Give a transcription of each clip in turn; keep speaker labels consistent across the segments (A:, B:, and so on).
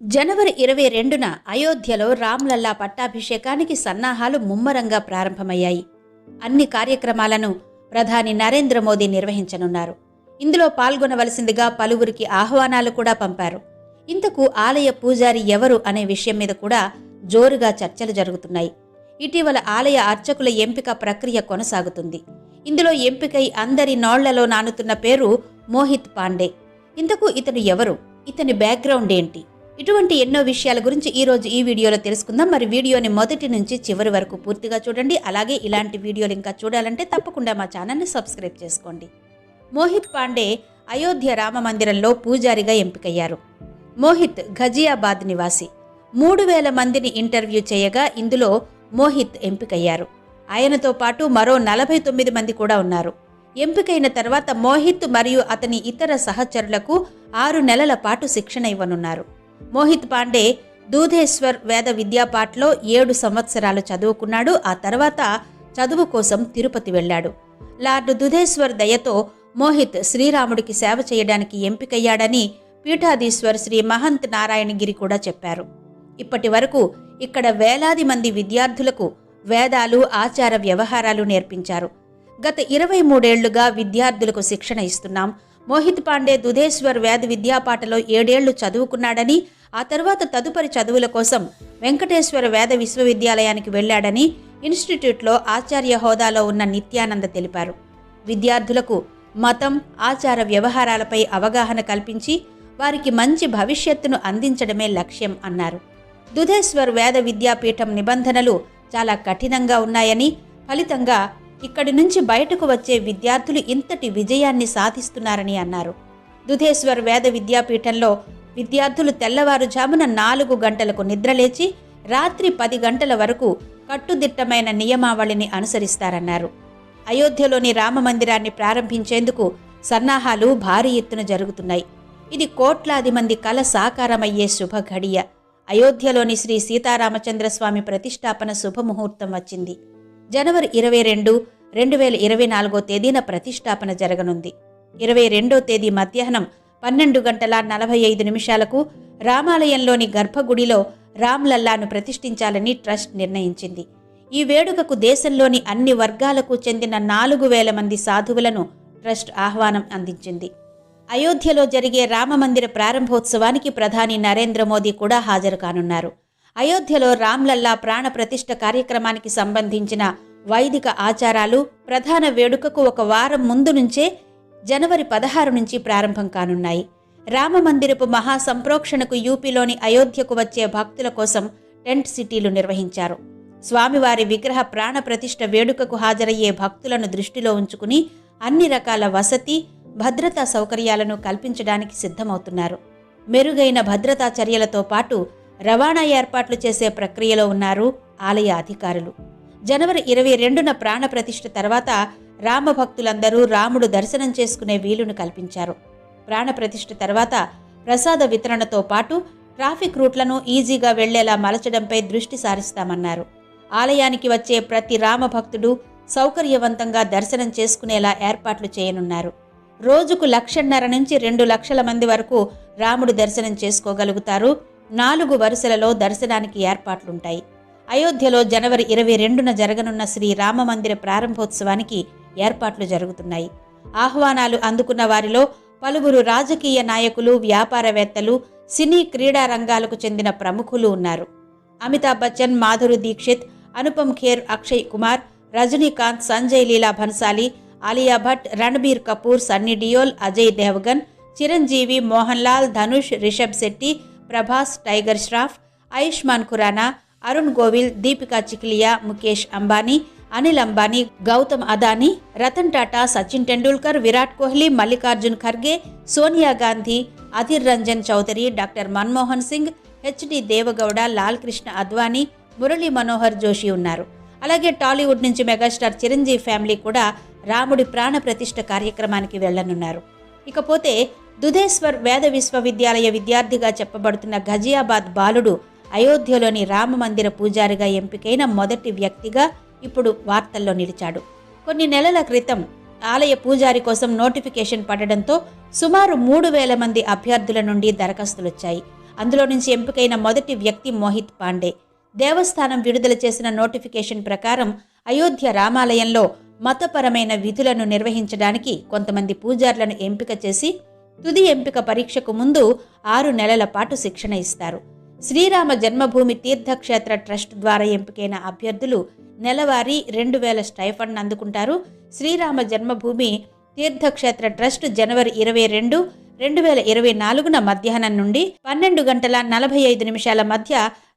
A: జనవరి ఇరవై రెండున అయోధ్యలో రామ్లల్లా పట్టాభిషేకానికి సన్నాహాలు ముమ్మరంగా ప్రారంభమయ్యాయి. అన్ని కార్యక్రమాలను ప్రధాని నరేంద్ర మోదీ నిర్వహించనున్నారు. ఇందులో పాల్గొనవలసిందిగా పలువురికి ఆహ్వానాలు కూడా పంపారు. ఇంతకు ఆలయ పూజారి ఎవరు అనే విషయం మీద కూడా జోరుగా చర్చలు జరుగుతున్నాయి. ఇటీవల ఆలయ అర్చకుల ఎంపిక ప్రక్రియ కొనసాగుతుంది. ఇందులో ఎంపికై అందరి నోళ్ళలో నానుతున్న పేరు మోహిత్ పాండే. ఇంతకు ఇతను ఎవరు? ఇతని బ్యాక్గ్రౌండ్ ఏంటి? ఇటువంటి ఎన్నో విషయాల గురించి ఈరోజు ఈ వీడియోలో తెలుసుకుందాం. మరి వీడియోని మొదటి నుంచి చివరి వరకు పూర్తిగా చూడండి. అలాగే ఇలాంటి వీడియోలు ఇంకా చూడాలంటే తప్పకుండా మా ఛానల్ని సబ్స్క్రైబ్ చేసుకోండి. మోహిత్ పాండే అయోధ్య రామ మందిరంలో పూజారిగా ఎంపికయ్యారు. మోహిత్ ఘజియాబాద్ నివాసి. మూడు వేల మందిని ఇంటర్వ్యూ చేయగా ఇందులో మోహిత్ ఎంపికయ్యారు. ఆయనతో పాటు మరో నలభై తొమ్మిది మంది కూడా ఉన్నారు. ఎంపికైన తర్వాత మోహిత్ మరియు అతని ఇతర సహచరులకు ఆరు నెలల పాటు శిక్షణ ఇవ్వనున్నారు. మోహిత్ పాండే దూధేశ్వర్ వేద విద్యాపాఠలో ఏడు సంవత్సరాలు చదువుకున్నాడు. ఆ తర్వాత చదువు కోసం తిరుపతి వెళ్ళాడు. లార్డు దుధేశ్వర్ దయతో మోహిత్ శ్రీరాముడికి సేవ చేయడానికి ఎంపికయ్యాడని పీఠాధీశ్వర్ శ్రీ మహంత్ నారాయణగిరి కూడా చెప్పారు. ఇప్పటి వరకు ఇక్కడ వేలాది మంది విద్యార్థులకు వేదాలు ఆచార వ్యవహారాలు నేర్పించారు. గత ఇరవై మూడేళ్ళుగా విద్యార్థులకు శిక్షణ ఇస్తున్నాం. మోహిత్ పాండే దుధేశ్వర్ వేద విద్యాపాఠలో ఏడేళ్ళు చదువుకున్నాడని ఆ తర్వాత తదుపరి చదువుల కోసం వెంకటేశ్వర వేద విశ్వవిద్యాలయానికి వెళ్ళాడని ఇన్స్టిట్యూట్లో ఆచార్య హోదాలో ఉన్న నిత్యానంద తెలిపారు. విద్యార్థులకు మతం ఆచార వ్యవహారాలపై అవగాహన కల్పించి వారికి మంచి భవిష్యత్తును అందించడమే లక్ష్యం అన్నారు. దుధేశ్వర్ వేద విద్యాపీఠం నిబంధనలు చాలా కఠినంగా ఉన్నాయని ఫలితంగా ఇక్కడి నుంచి బయటకు వచ్చే విద్యార్థులు ఇంతటి విజయాన్ని సాధిస్తున్నారని అన్నారు. దుధేశ్వర్ వేద విద్యాపీఠంలో విద్యార్థులు తెల్లవారుజామున నాలుగు గంటలకు నిద్రలేచి రాత్రి పది గంటల వరకు కట్టుదిట్టమైన నియమావళిని అనుసరిస్తారన్నారు. అయోధ్యలోని రామమందిరాన్ని ప్రారంభించేందుకు సన్నాహాలు భారీ ఎత్తున జరుగుతున్నాయి. ఇది కోట్లాది మంది కల సాకారమయ్యే శుభ ఘడియ అయోధ్యలోని శ్రీ సీతారామచంద్రస్వామి ప్రతిష్టాపన శుభముహూర్తం వచ్చింది. జనవరి ఇరవై రెండు రెండు వేల ఇరవై నాలుగో తేదీన ప్రతిష్టాపన జరగనుంది. ఇరవై రెండో తేదీ మధ్యాహ్నం పన్నెండు గంటల నలభై ఐదు నిమిషాలకు రామాలయంలోని గర్భగుడిలో రామ్లల్లాను ప్రతిష్ఠించాలని ట్రస్ట్ నిర్ణయించింది. ఈ వేడుకకు దేశంలోని అన్ని వర్గాలకు చెందిన నాలుగు వేల మంది సాధువులను ట్రస్ట్ ఆహ్వానం అందించింది. అయోధ్యలో జరిగే రామమందిర ప్రారంభోత్సవానికి ప్రధాని నరేంద్ర మోదీ కూడా హాజరు కానున్నారు. అయోధ్యలో రామ్లల్లా ప్రాణ ప్రతిష్ఠ కార్యక్రమానికి సంబంధించిన వైదిక ఆచారాలు ప్రధాన వేడుకకు ఒక వారం ముందు నుంచే జనవరి పదహారు నుంచి ప్రారంభం కానున్నాయి. రామమందిరపు మహాసంప్రోక్షణకు యూపీలోని అయోధ్యకు వచ్చే భక్తుల కోసం టెంట్ సిటీలు నిర్వహించారు. స్వామివారి విగ్రహ ప్రాణ ప్రతిష్ఠ వేడుకకు హాజరయ్యే భక్తులను దృష్టిలో ఉంచుకుని అన్ని రకాల వసతి భద్రతా సౌకర్యాలను కల్పించడానికి సిద్ధమవుతున్నారు. మెరుగైన భద్రతా చర్యలతో పాటు రవాణా ఏర్పాట్లు చేసే ప్రక్రియలో ఉన్నారు ఆలయ అధికారులు. జనవరి ఇరవై రెండున ప్రాణప్రతిష్ఠ తర్వాత రామభక్తులందరూ రాముడు దర్శనం చేసుకునే వీలును కల్పించారు. ప్రాణప్రతిష్ఠ తర్వాత ప్రసాద వితరణతో పాటు ట్రాఫిక్ రూట్లను ఈజీగా వెళ్ళేలా మలచడంపై దృష్టి సారిస్తామన్నారు. ఆలయానికి వచ్చే ప్రతి రామభక్తుడు సౌకర్యవంతంగా దర్శనం చేసుకునేలా ఏర్పాట్లు చేయనున్నారు. రోజుకు లక్షన్నర నుంచి రెండు లక్షల మంది వరకు రాముడు దర్శనం చేసుకోగలుగుతారు. నాలుగు వరుసలలో దర్శనానికి ఏర్పాట్లుంటాయి. అయోధ్యలో జనవరి ఇరవై రెండున జరగనున్న శ్రీ రామమందిర ప్రారంభోత్సవానికి ఏర్పాట్లు జరుగుతున్నాయి. ఆహ్వానాలు అందుకున్న వారిలో పలువురు రాజకీయ నాయకులు వ్యాపారవేత్తలు సినీ క్రీడా రంగాలకు చెందిన ప్రముఖులు ఉన్నారు. అమితాబ్ బచ్చన్ మాధురి దీక్షిత్ అనుపమ్ ఖేర్ అక్షయ్ కుమార్ రజనీకాంత్ సంజయ్ లీలా భన్సాలి ఆలియా భట్ రణబీర్ కపూర్ సన్నీ డియోల్ అజయ్ దేవగన్ చిరంజీవి మోహన్ లాల్ ధనుష్ రిషబ్ శెట్టి ప్రభాస్ టైగర్ ష్రాఫ్ ఆయుష్మాన్ ఖురానా అరుణ్ గోవిల్ దీపికా చిక్లియా ముఖేష్ అంబానీ అనిల్ అంబానీ గౌతమ్ అదానీ రతన్ టాటా సచిన్ టెండూల్కర్ విరాట్ కోహ్లీ మల్లికార్జున్ ఖర్గే సోనియా గాంధీ అధిర్ రంజన్ చౌదరి డాక్టర్ మన్మోహన్ సింగ్ హెచ్డి దేవగౌడ లాల్ కృష్ణ అద్వానీ మురళీ మనోహర్ జోషి ఉన్నారు. అలాగే టాలీవుడ్ నుంచి మెగాస్టార్ చిరంజీవి ఫ్యామిలీ కూడా రాముడి ప్రాణ ప్రతిష్ఠ కార్యక్రమానికి వెళ్ళనున్నారు ఇకపోతే దుధేశ్వర్ వేద విశ్వవిద్యాలయ విద్యార్థిగా చెప్పబడుతున్న ఘజియాబాద్ బాలుడు అయోధ్యలోని రామ మందిర పూజారిగా ఎంపికైన మొదటి వ్యక్తిగా ఇప్పుడు వార్తల్లో నిలిచాడు. కొన్ని నెలల క్రితం ఆలయ పూజారి కోసం నోటిఫికేషన్ పడడంతో సుమారు మూడు వేల మంది అభ్యర్థుల నుండి దరఖాస్తులొచ్చాయి. అందులో నుంచి ఎంపికైన మొదటి వ్యక్తి మోహిత్ పాండే. దేవస్థానం విడుదల చేసిన నోటిఫికేషన్ ప్రకారం అయోధ్య రామాలయంలో మతపరమైన విధులను నిర్వహించడానికి కొంతమంది పూజారులను ఎంపిక చేసి తుది ఎంపిక పరీక్షకు ముందు ఆరు నెలల పాటు శిక్షణ ఇస్తారు. శ్రీరామ జన్మభూమి తీర్థక్షేత్ర ట్రస్ట్ ద్వారా ఎంపికైన అభ్యర్థులు నెలవారీ రెండు వేల స్టైఫండ్ అందుకుంటారు. శ్రీరామ జన్మభూమి తీర్థక్షేత్ర ట్రస్ట్ జనవరి ఇరవై రెండు రెండు వేల ఇరవై నాలుగున మధ్యాహ్నం నుండి పన్నెండు గంటల నలభై ఐదు నిమిషాల మధ్య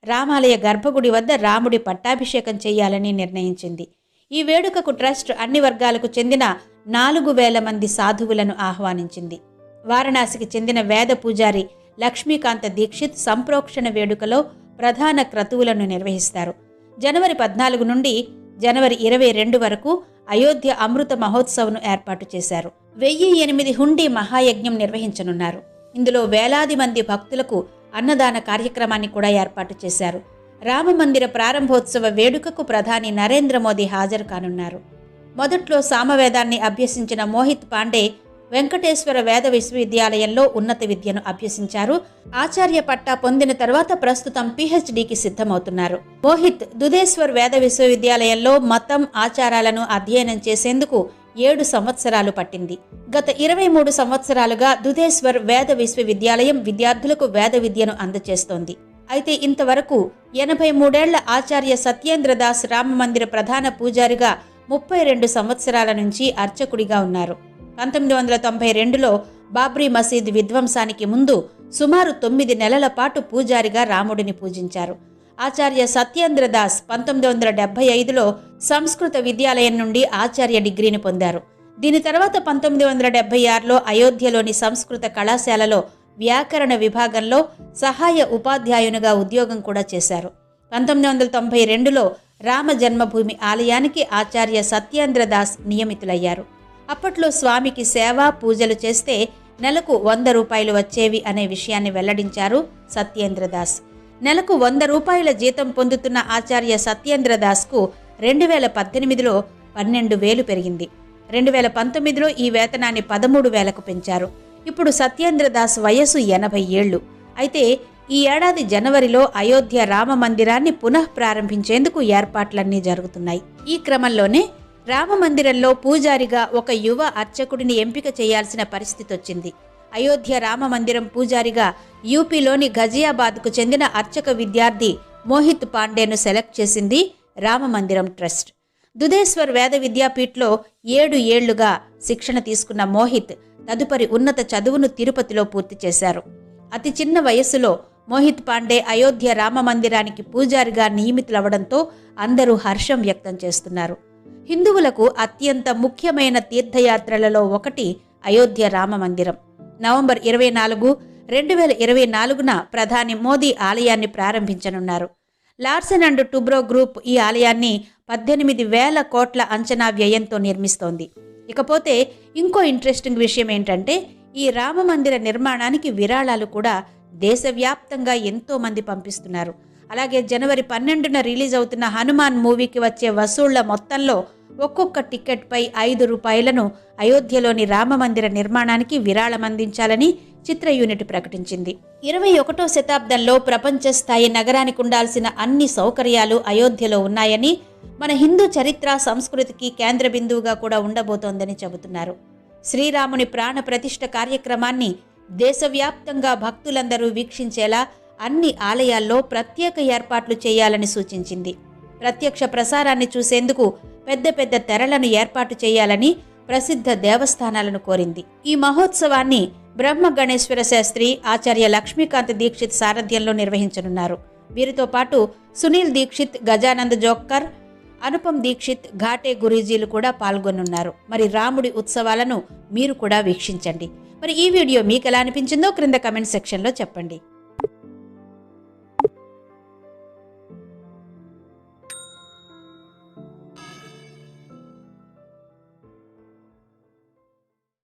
A: రామాలయ గర్భగుడి వద్ద రాముడి పట్టాభిషేకం చేయాలని నిర్ణయించింది. ఈ వేడుకకు ట్రస్ట్ అన్ని వర్గాలకు చెందిన నాలుగు వేల మంది సాధువులను ఆహ్వానించింది. వారణాసికి చెందిన వేద పూజారి లక్ష్మీకాంత దీక్షిత్ సంప్రోక్షణ వేడుకలో ప్రధాన క్రతువులను నిర్వహిస్తారు. జనవరి పద్నాలుగు నుండి జనవరి ఇరవై రెండు వరకు అయోధ్య అమృత మహోత్సవ్ను ఏర్పాటు చేశారు. వెయ్యి ఎనిమిది హుండీ మహాయజ్ఞం నిర్వహించనున్నారు. ఇందులో వేలాది మంది భక్తులకు అన్నదాన కార్యక్రమాన్ని కూడా ఏర్పాటు చేశారు. రామమందిర ప్రారంభోత్సవ వేడుకకు ప్రధాని నరేంద్ర మోదీ హాజరు కానున్నారు. మొదట్లో సామవేదాన్ని అభ్యసించిన మోహిత్ పాండే వెంకటేశ్వర వేద విశ్వవిద్యాలయంలో ఉన్నత విద్యను అభ్యసించారు. ఆచార్య పట్టా పొందిన తర్వాత ప్రస్తుతం పిహెచ్డికి సిద్ధమవుతున్నారు. మోహిత్ దుధేశ్వర్ వేద విశ్వవిద్యాలయంలో మతం ఆచారాలను అధ్యయనం చేసేందుకు ఏడు సంవత్సరాలు పట్టింది. గత ఇరవై మూడు సంవత్సరాలుగా దుధేశ్వర్ వేద విశ్వవిద్యాలయం విద్యార్థులకు వేద విద్యను అందజేస్తోంది అయితే ఇంతవరకు ఎనభై మూడేళ్ళ ఆచార్య సత్యేంద్రదాస్ రామమందిర ప్రధాన పూజారిగా ముప్పై రెండు సంవత్సరాల నుంచి అర్చకుడిగా ఉన్నారు. పంతొమ్మిది వందల తొంభై రెండులో బాబ్రీ మసీద్ విధ్వంసానికి ముందు సుమారు తొమ్మిది నెలల పాటు పూజారిగా రాముడిని పూజించారు. ఆచార్య సత్యేంద్ర దాస్ పంతొమ్మిది వందల డెబ్బై ఐదులో సంస్కృత విద్యాలయం నుండి ఆచార్య డిగ్రీని పొందారు. దీని తర్వాత పంతొమ్మిది వందల డెబ్బై ఆరులో అయోధ్యలోని సంస్కృత కళాశాలలో వ్యాకరణ విభాగంలో సహాయ ఉపాధ్యాయునిగా ఉద్యోగం కూడా చేశారు. పంతొమ్మిది వందల తొంభై రెండులో రామ జన్మభూమి ఆలయానికి ఆచార్య సత్యేంద్ర దాస్ నియమితులయ్యారు. అప్పట్లో స్వామికి సేవ పూజలు చేస్తే నెలకు వంద రూపాయలు వచ్చేవి అనే విషయాన్ని వెల్లడించారు సత్యేంద్రదాస్. నెలకు వంద రూపాయల జీతం పొందుతున్న ఆచార్య సత్యేంద్రదాస్కు రెండు వేల పద్దెనిమిదిలో పన్నెండు వేలు పెరిగింది. రెండు వేల పంతొమ్మిదిలో ఈ వేతనాన్ని పదమూడు వేలకు పెంచారు. ఇప్పుడు సత్యేంద్రదాస్ వయసు ఎనభై ఏళ్ళు. అయితే ఈ ఏడాది జనవరిలో అయోధ్య రామ మందిరాన్ని పునః ప్రారంభించేందుకు ఏర్పాట్లన్నీ జరుగుతున్నాయి. ఈ క్రమంలోనే రామ మందిరంలో పూజారిగా ఒక యువ అర్చకుడిని ఎంపిక చేయాల్సిన పరిస్థితి వచ్చింది. అయోధ్య రామ మందిరం పూజారిగా యూపీలోని ఘజియాబాద్కు చెందిన అర్చక విద్యార్థి మోహిత్ పాండేను సెలెక్ట్ చేసింది రామ మందిరం ట్రస్ట్. దుధేశ్వర్ వేద విద్యాపీఠ్లో ఏడు ఏళ్ళుగా శిక్షణ తీసుకున్న మోహిత్ తదుపరి ఉన్నత చదువును తిరుపతిలో పూర్తి చేశారు. అతి చిన్న వయస్సులో మోహిత్ పాండే అయోధ్య రామ మందిరానికి పూజారిగా నియమితులవడంతో అందరూ హర్షం వ్యక్తం చేస్తున్నారు. హిందువులకు అత్యంత ముఖ్యమైన తీర్థయాత్రలలో ఒకటి అయోధ్య రామ మందిరం. నవంబర్ ఇరవై నాలుగు రెండు వేల ఇరవై నాలుగున ప్రధాని మోదీ ఆలయాన్ని ప్రారంభించనున్నారు. లార్సెన్ అండ్ టుబ్రో గ్రూప్ ఈ ఆలయాన్ని పద్దెనిమిది వేల కోట్ల అంచనా వ్యయంతో నిర్మిస్తోంది. ఇకపోతే ఇంకో ఇంట్రెస్టింగ్ విషయం ఏంటంటే ఈ రామ మందిర నిర్మాణానికి విరాళాలు కూడా దేశవ్యాప్తంగా ఎంతో మంది పంపిస్తున్నారు. అలాగే జనవరి పన్నెండున రిలీజ్ అవుతున్న హనుమాన్ మూవీకి వచ్చే వసూళ్ళ మొత్తంలో ఒక్కొక్క టికెట్పై ఐదు రూపాయలను అయోధ్యలోని రామమందిర నిర్మాణానికి విరాళం అందించాలని చిత్ర యూనిట్ ప్రకటించింది. ఇరవై ఒకటో శతాబ్దంలో ప్రపంచ స్థాయి నగరానికి ఉండాల్సిన అన్ని సౌకర్యాలు అయోధ్యలో ఉన్నాయని మన హిందూ చరిత్ర సంస్కృతికి కేంద్ర బిందువుగా కూడా ఉండబోతోందని చెబుతున్నారు. శ్రీరాముని ప్రాణ ప్రతిష్ఠ కార్యక్రమాన్ని దేశవ్యాప్తంగా భక్తులందరూ వీక్షించేలా అన్ని ఆలయాల్లో ప్రత్యేక ఏర్పాట్లు చేయాలని సూచించింది. ప్రత్యక్ష ప్రసారాన్ని చూసేందుకు పెద్ద పెద్ద తెరలను ఏర్పాటు చేయాలని ప్రసిద్ధ దేవస్థానాలను కోరింది. ఈ మహోత్సవాన్ని బ్రహ్మ గణేశ్వర శాస్త్రి ఆచార్య లక్ష్మీకాంత్ దీక్షిత్ సారథ్యంలో నిర్వహించనున్నారు. వీరితో పాటు సునీల్ దీక్షిత్ గజానంద్ జోక్కర్ అనుపమ్ దీక్షిత్ ఘాటే గురీజీలు కూడా పాల్గొనున్నారు. మరి రాముడి ఉత్సవాలను మీరు కూడా వీక్షించండి. మరి ఈ వీడియో మీకు ఎలా అనిపించిందో క్రింద కమెంట్ సెక్షన్లో చెప్పండి.